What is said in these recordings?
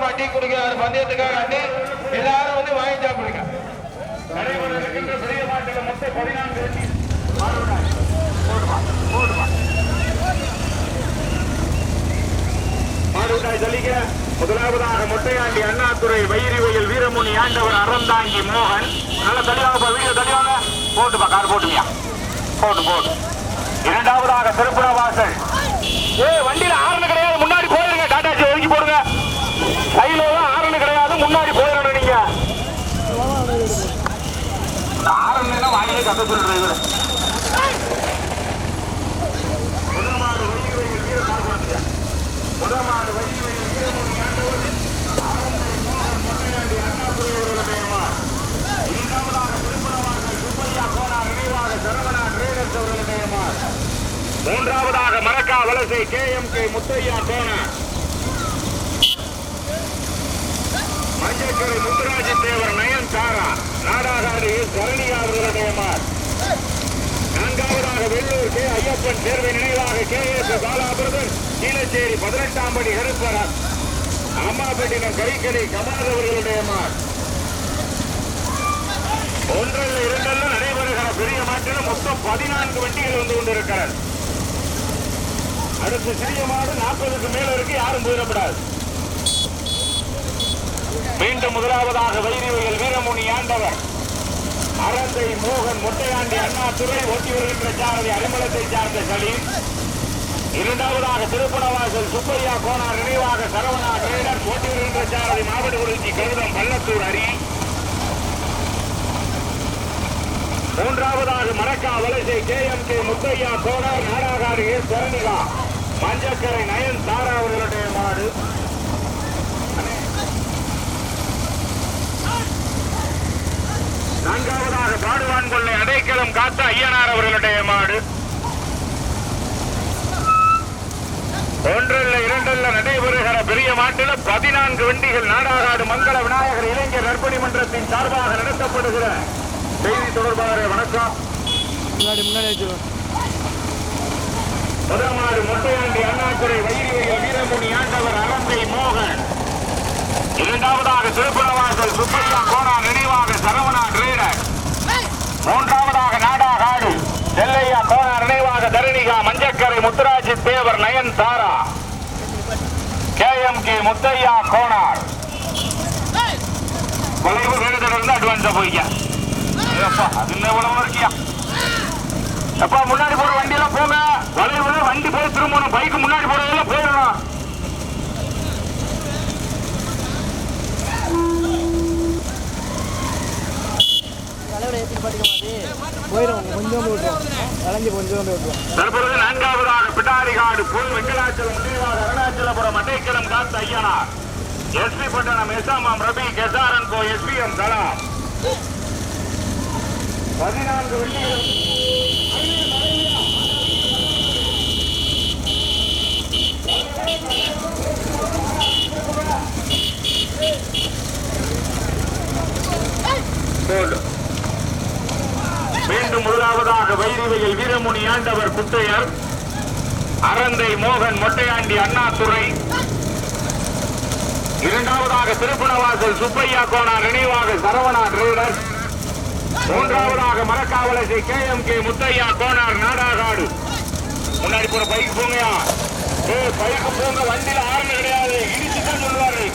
சூடாமா tea குடிக்கிறாரு பந்தயத்துக்காக வந்து எல்லாரும் வந்து வாங்கி சாப்பிடுங்க நடைபெற இருக்கின்ற பெரிய மாட்டில் மொத்தம் பதினான்கு வெற்றி மாறுவிடாய். சொல்லிக்க. முதலாவதாக மொட்டையாண்டி அண்ணாதுரை வைரிவையில் வீரமுனி ஆண்டவர் அறந்தாங்கி மோகன் நல்ல தெளிவாக வீடு தெளிவாங்க போட்டுப்பா கார் போட்டுமியா போட்டு போட்டு இரண்டாவதாக திருப்புற வாசல் ஏ வண்டியில் ஆறு கிடையாது முன்னாடி போயிருங்க டாடாச்சி ஒதுக்கி போடுங்க கையில ஆரணு கிடையாது முன்னாடி போயிடணும் நீங்க ஆரம்பினா வாயிலே கத்த சொல்ற இவரு ஆண்டவர் மோகன் அண்ணாதுரை இரண்டாவதாக சுப்பையா கோனா நினைவாக சரவணா டிரேடர்ஸ் மூன்றாவதாக Marakkavalasai K M K Muthaiya Konar Manjakkarai Muthuraji Thevar Nayanthara நாடாகாரி தரணியாக அவர்களுடைய மார் நான்காவதாக வெள்ளூர் ஐயப்பன் தேர்வை நினைவாக கே எஸ் பாலாபிரதன் கீழச்சேரி பதினெட்டாம் படி ஹெருப்பரன் அம்மாப்பட்டினம் கைக்கடி கமார் அவர்களுடைய ஒன்றல்ல இரண்டல்ல நடைபெறுகிற பெரிய மாட்டில் மொத்தம் பதினான்கு வண்டிகள் வந்து கொண்டிருக்கிறது. அடுத்து சிறிய மாடு நாற்பதுக்கு மேல இருக்கு யாரும் போயிடப்படாது. மீண்டும் முதலாவதாக வைரிவையில் வீரமுனி ஆண்டவர். அரசை மோகன் முட்டையாண்டி அண்ணா துறை ஓட்டி வருகின்ற சாரதி அரிமளத்தை சார்ந்த சலீம். இரண்டாவதாக திருப்பணவாசல் சுப்பையா கோனார் நினைவாக சரவணா கிரேடர் ஓட்டி வருகின்ற சாரதி மாவட்ட குறிச்சி கருதம் பள்ளத்தூர் அரி. மூன்றாவதாக Marakkavalasai K M K Muthaiya Konar Nadakadu A. Saranika Manjakkarai Nayanthara அவர்களுடைய மாடு நான்காவதாக பாடுவான் கொள்ளை அடைக்கலம் காத்த ஐயனார் அவர்களுடைய மாடு. ஒன்றல்ல இரண்டல்ல நடைபெறுகிற பெரிய மாட்டில் பதினான்கு வண்டிகள் நாடாகாடு மங்கள விநாயகர் இளைஞர் நற்பணி மன்றத்தின் சார்பாக நடத்தப்படுகிற செய்தி தொடர்பாளர் வணக்கம். முதமாடு மொட்டையாண்டி அண்ணாதுரை வைரிவையில் வீரமுனி ஆண்டவர் அறந்தை மோகன். இரண்டாவதாக திருப்பணவாசல் சுப்பையா கோணா நினைவாக சரவணா மூன்றாவதாக நாடாக நாடாகாடு செல்லையா கோணா நினைவாக Tharanika Manjakkarai Muthuraji Thevar Nayanthara. K M K Muthaiya Konar. வளைவு வேணுதல் இருந்து அட்வான்ஸா போய்க்க. ஏப்பா அது என்ன உழவு இருக்கியா? எப்பா முன்னாடி போற வண்டியெல்லாம் போங்க. வளைவுல வண்டி போய் திரும்பணும். பைக்கு முன்னாடி போறதெல்லாம் போயிடணும். தலைவரை ஏற்றி பாட்டிக்க மாதிரி போயிடும் கொஞ்சம் விட்டுரும் கலைஞ்சி விட்டுரும் தற்பொழுது நான்காவதாக புல் வெங்கடாச்சலம் முடிவாக அருணாச்சலபுரம் அட்டைக்கிடம் காத்த ஐயனார். எஸ்பி பட்டணம் எஸ்ஆமாம் ரபி கெசாரன் கோ எஸ்பி எம் தலா பதினான்கு மீண்டும் முதலாவதாக வைரிவையில் வீரமுனி ஆண்டவர் குட்டையர் அரந்தை மோகன் மொட்டையாண்டி அண்ணாதுரை இரண்டாவதாக திருப்பணவாசல் சுப்பையா கோணா நினைவாக சரவணா டிரைவர் மூன்றாவதாக Marakkavalasai K M K Muthaiya Konar Nadakadu. முன்னாடி போற பைக் போங்கயா பைக் போங்க வண்டியில் ஆரம்பம் கிடையாது. இடிச்சுதான் சொல்லுவார்கள்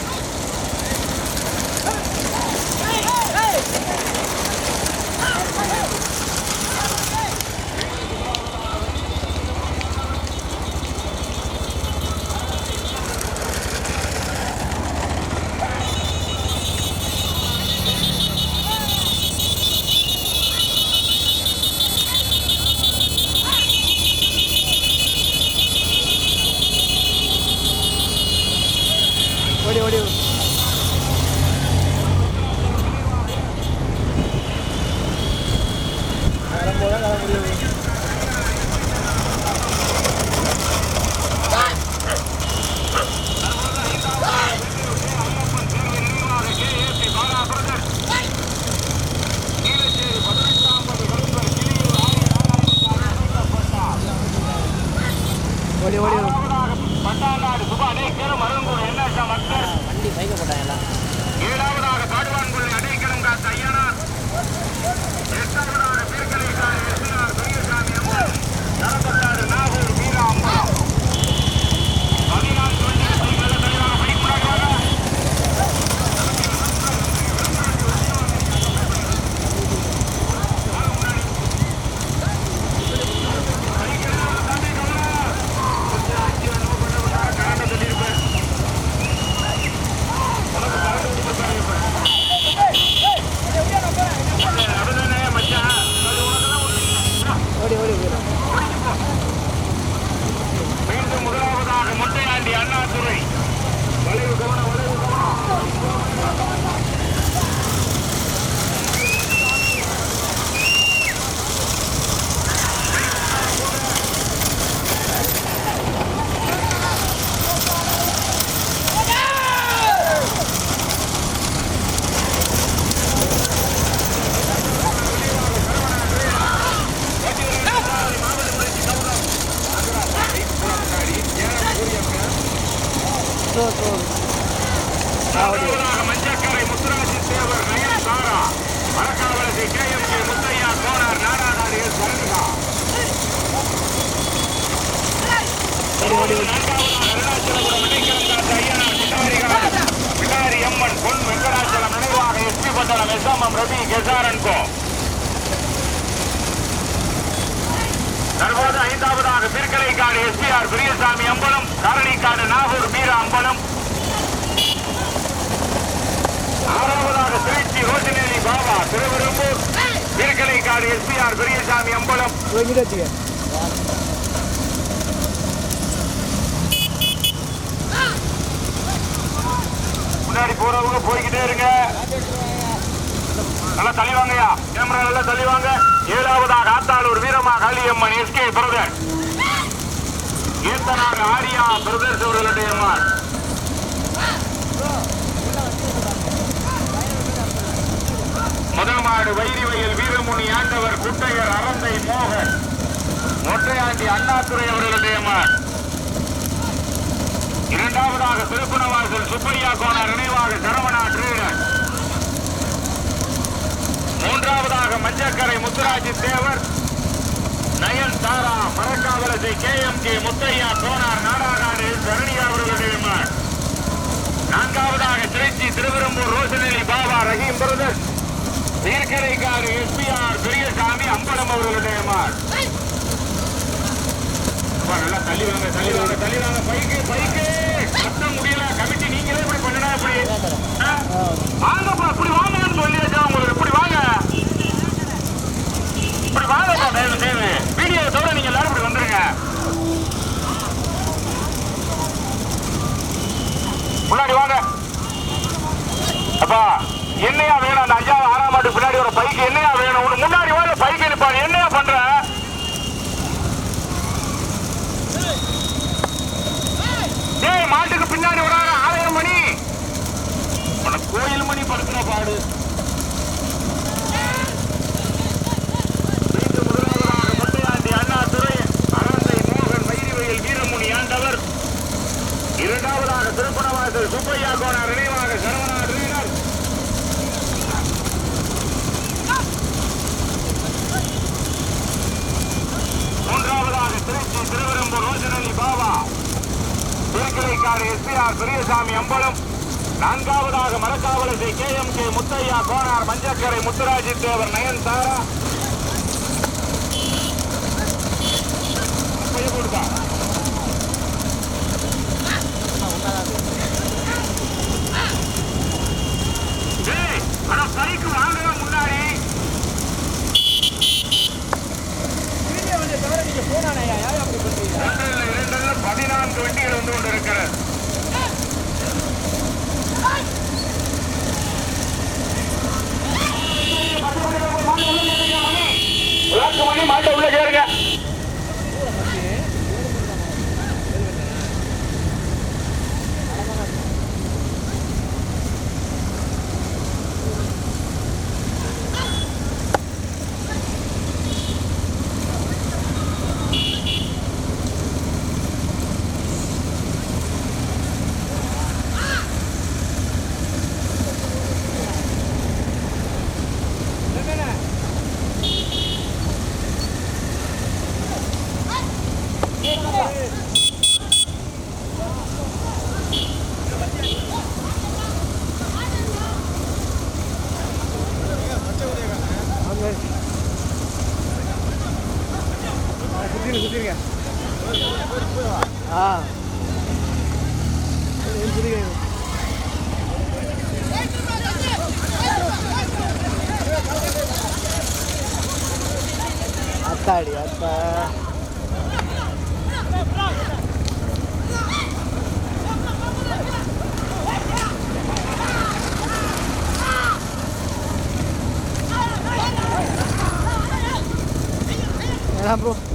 திருக்கலைக்காடு பெரியசாமி அம்பலம். ஒரு முன்னாடி போறவங்க போய்கிட்டே இருங்க. நல்லா தள்ளி வாங்கய்யா கேமரா நல்லா தள்ளி வாங்க ஏழாவதாக ஆத்தாளூர் வீரமா காளியம்மன் எஸ்கே பிரதர். கீர்த்தனாக ஆரியா பிரதர்ஸ் அவர்களுடைய அம்மாள். முதல் மாடு வைரி வீரமுனி ஆண்டவர் குட்டையர் அரந்தை மோகன். மொட்டையாண்டி அண்ணாதுரை அவர்களுடைய மாடு இரண்டாவதாக திருப்பணவாசல் சுப்பையா கோனார் நினைவாக சரவணா ட்ரீடர் மூன்றாவதாக Manjakkarai Muthuraji Thevar. Nayanthara Marakkavalasai K M K Muthaiah Konar Nadakadu Saranya அவர்களுடைய மாடு நான்காவதாக திருச்சி திருவிரம்பூர் ரோசனேலி பாபா ரஹீம் பிரதர்ஷ் தீர்க்கரைக்காடு எஸ்பிஆர் பெரியசாமி அம்பலம் அவர்களுடைய மார். நல்லா தள்ளி வாங்க தள்ளி வாங்க தள்ளி வாங்க. Bike bike. கட்ட முடியல கமிட்டி நீங்களே இப்படி பண்ணடா இப்படி வாங்கப்பா இப்படி வாங்கன்னு சொல்லியாச்சா உங்களுக்கு இப்படி வாங்க இப்படி வாங்கப்பா தயவு செய்து வீடியோ தவிர நீங்க எல்லாரும் இப்படி வந்துருங்க முன்னாடி வாங்க அப்பா என்னையா வேணும் அந்த அஞ்சாவது ஆறாம் மாட்டு பின்னாடி ஒரு பைக் என்னையா வேணும் உனக்கு முன்னாடி வாங்க பைக் நிப்பாங்க என்னையா பண்ற டேய் மாட்டுக்கு பின்னாடி விடாத ஆலயம் மணி உனக்கு கோயில் மணி படுத்துற பாடு வீட்டு முதல்வராக முத்தையாண்டி அண்ணாதுரை அனந்தை மோகன் வைரிவயல் வீரமுனி ஆண்டவர் இரண்டாவதாக திருப்பணவாசல் சுப்பையா கோனார் நினைவாக சரவணா ரீனர் மூன்றாவதாக திருச்சி திருவெரும்பூர் ரோஜனி பாபா. திருக்கலைக்காடு எஸ்பிஆர் பெரியசாமி அம்பலம். நான்காவதாக Marakkavalasai K M K Muthaiya Konar Manjakkarai Muthuraji Thevar Nayanthara Thara கையை கொடுத்தா. டேய், அட பைக்கு வாங்குற முன்னாடி வீடியோ வந்து தவிர பதினான்கு வண்டிகள் வந்து கொண்டிருக்கிறது மாட்ட உள்ள den här bron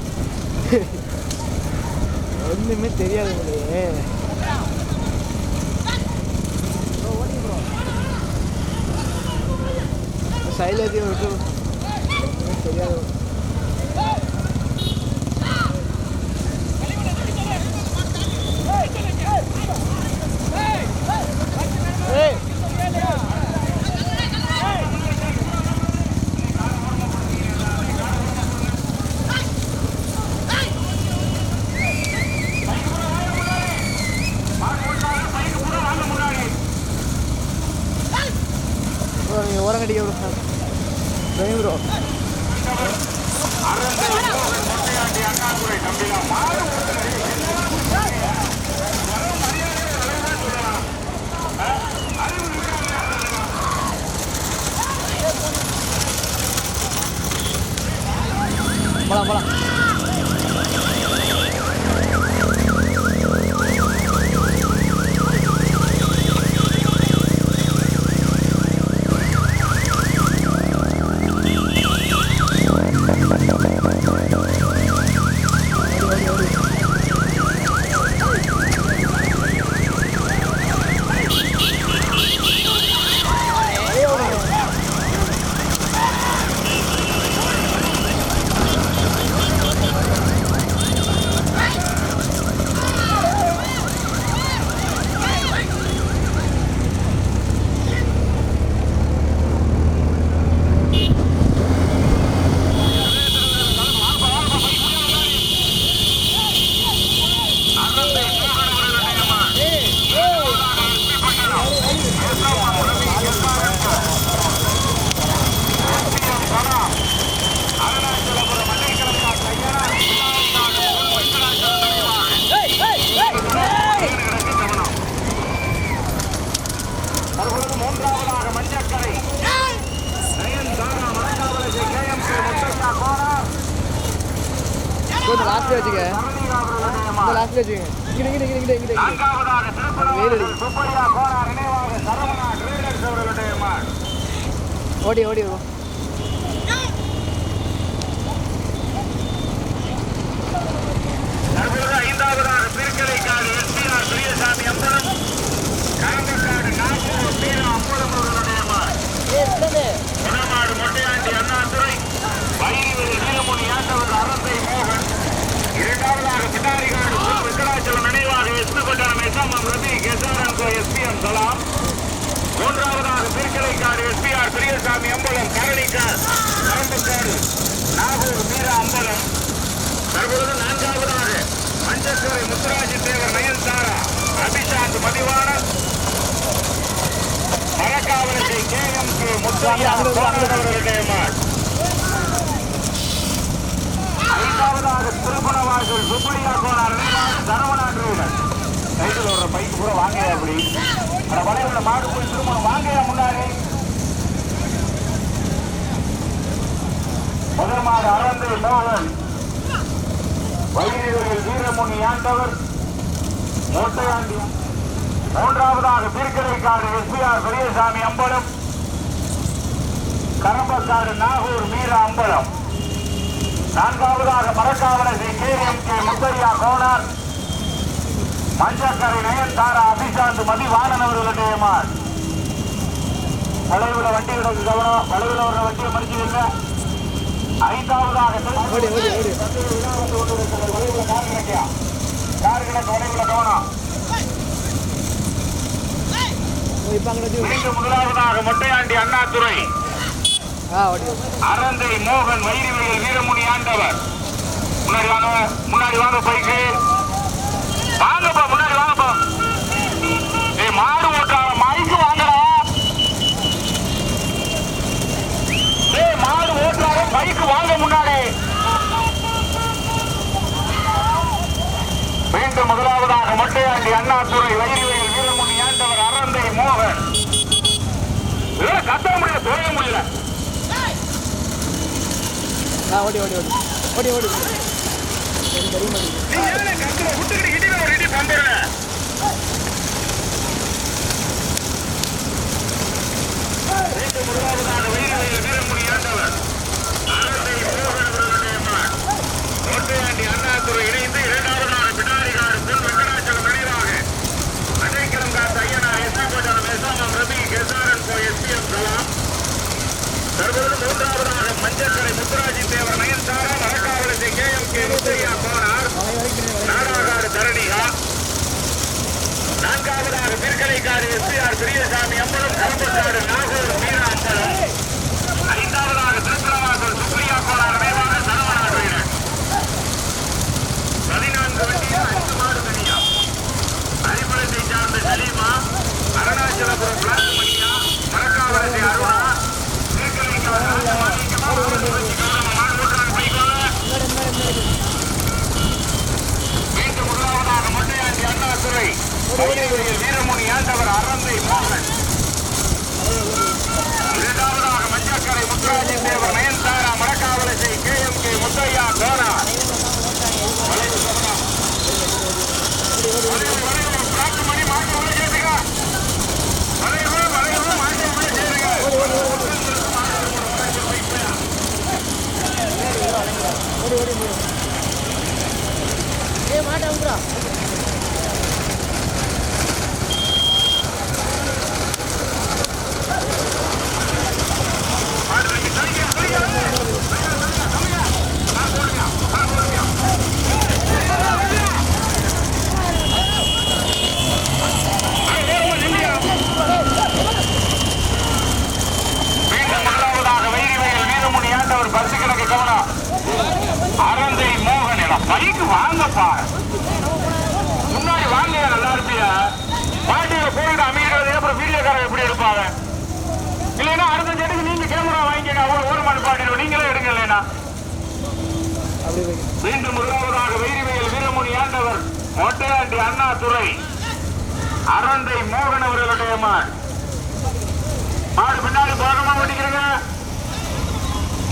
Ali, bro. Ven. Thiruppanavasal Subbaiya Konar cycle ஒரு பைக் கூட வாங்க அப்படி. அந்த வளைவுல மாடு போய் திருமணம் வாங்கையா முன்னாடி? முதல் மாடு அறந்தை சோழன் வைரீவர்கள் வீரமுனி ஆண்டவர். மோட்டையாண்டி மூன்றாவதாக திருக்கடைக்காடு எஸ்பிஆர் பெரியசாமி அம்பலம். கரம்பக்காடு நாகூர் மீரா அம்பலம். நான்காவதாக Marakkavalai K. M K. Muthaiya Konar. Manjakkarai Nayanthara Abishanth Mathivanan அவர்களுடைய மாள் வளைவுல வண்டி கிடக்கு கவனம். வளைவுல வர்ற வண்டியை மறிச்சு இல்லை ஐந்தாவதாக கார் கிடக்கு வளைவுல கவனம். முதலாவதாக மொட்டையாண்டி அண்ணாதுரை. அரந்தை மோகன் வைரிவெளியில் வீரமுனி ஆண்டவர். முன்னாடி வாங்க முன்னாடி வாங்க பைக்கு. வாங்கப்பா முன்னாடி வாங்கப்பா ஏ மாடு ஓட்டாள மைக்கு வாங்கடா. ஏ மாடு ஓட்டாள பைக்கு வாங்க முன்னாடி. மீண்டும் முதலாவதாக மொட்டையாண்டி அண்ணாதுரை வைரிவெளியில் வீரமுனி ஆண்டவர் அரந்தை மோகன். கத்த முடியல துறைய முடியல. ஆ ஓடி ஓடி ஓடி. ஓடி ஓடி. முதலாவதாக மகன் கோட்டையாண்டி அண்ணாதுரை இணைந்து இரண்டாவதாக பிடாரிகாடு புல் வெங்கடாச்சலம் நினைவாக அன்னைக்கிழம் காத்த ஐயனார் எஸ்பி கோட்டலம் எஸ்எம்எம் ரவி கெசாரன் கோ கலாம். தற்போது மூன்றாவதாக துறை அரந்தை மோகன் அவர்களுடைய மாடு. மாடு பின்னாடி பாகமா ஓட்டிக்கிறீங்க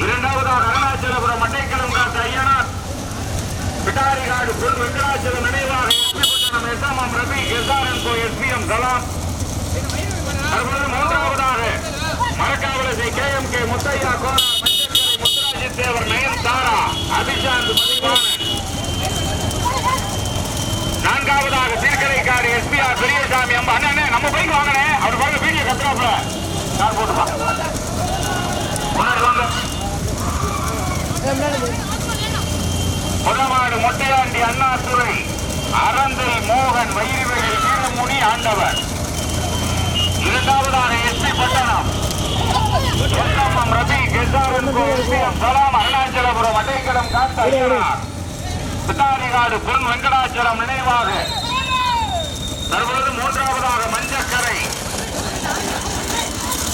இரண்டாவதாக அருணாச்சலபுரம் மட்டைக்கிழம் காத்த ஐயனார். பிட்டாரிகாடு பொன் வெங்கடாச்சலம் நினைவாக எஸ்பிபட்டணம் எஸ்எம்எம் ரவி எஸ்ஆர்என் கோ எஸ்பிஎம் கலாம். தற்பொழுது மூன்றாவதாக Marakkavalasai K M K Muthaiya கோரா மஞ்சக்கரை முத்துராஜி தேவர் நயன் தாரா அபிஷாந்த் பதிவான நான்காவதாக சீர்கரைக்காடு எஸ்பிஆர் பெரியசாமி அம்மா. அண்ணே நம்ம பைக் வாங்கினே அவர் பாருங்க வீடியோ கத்துறாப்புல. கார் போட்டுப்பா. முன்னாடி வாங்க. ஏய் முன்னாடி முதமாடு மொட்டையாண்டி அண்ணாதுரை அறந்தை மோகன் வைரிவேலி வீரமுனி ஆண்டவர். இரண்டாவதாக எஸ்பி பட்டணம். எஸ்எம்எம் ரவி கெசாரன் கோவில் சலாம் அருணாச்சலபுரம் அட்டைக்கடம் காத்தார் ஐயனார் பொன் வெங்கடாச்சலம் நினைவாக தற்பொழுது மூன்றாவதாக மஞ்சக்கரை.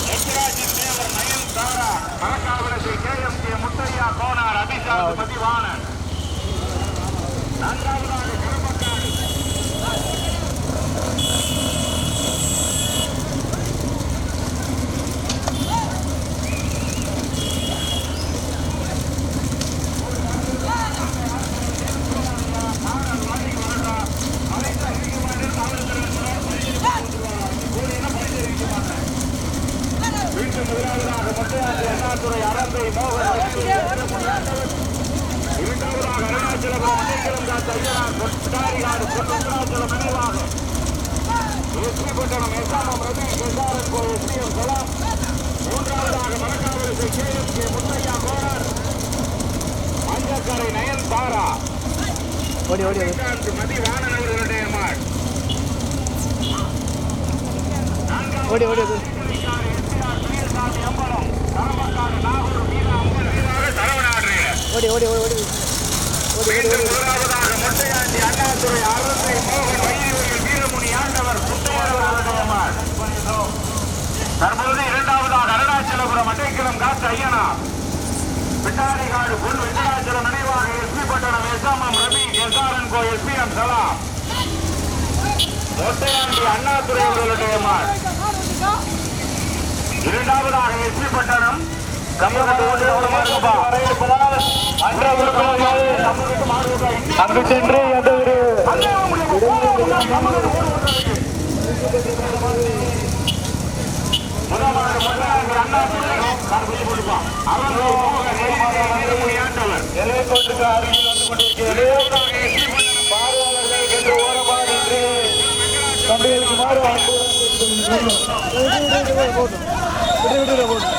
முத்துராஜி தேவர் நயன் தாரா மரக்காவலத்தை K. M. K. Muthaiya Konar Abishanth Mathivanan. நான்காவதாக தற்போது சி எம் குளம் மூன்றாவதாக மணக்காவலுக்கு K M K Muthaiya Konar Manjakkarai Nayanthara ஓடி ஓடி மதி வாணன் அவர்களுடைய மாள் ஓடி ஓடி. ஓடி ஓடி ஓடி ஓடி முதலாவதாக மொட்டையாண்டி அண்ணாதுரை அருந்தை மோகன் தற்பொழுது இரண்டாவதாக அருணாச்சலபுரம் அட்டைக்கிழம் காத்த ஐயனா. பிட்டாரிகாடு பொன் வெங்கடாச்சலம் நினைவாக SP Pattanam SMM Ravi SRN co SPM Salam. Mottaiyandi Annadurai அவர்களுடைய மாள் இரண்டாவதாக எஸ்பி பட்டணம் அங்கு சென்று எந்த ஒரு எல்லைக்கோட்டுக்கு அருகில் வந்து கொண்டிருக்கிறது பார்வையாளர்கள் என்று ஓரமாக கம்பிகளுக்கு மாறு போட்டு விட்டு விட்டு போட்டு.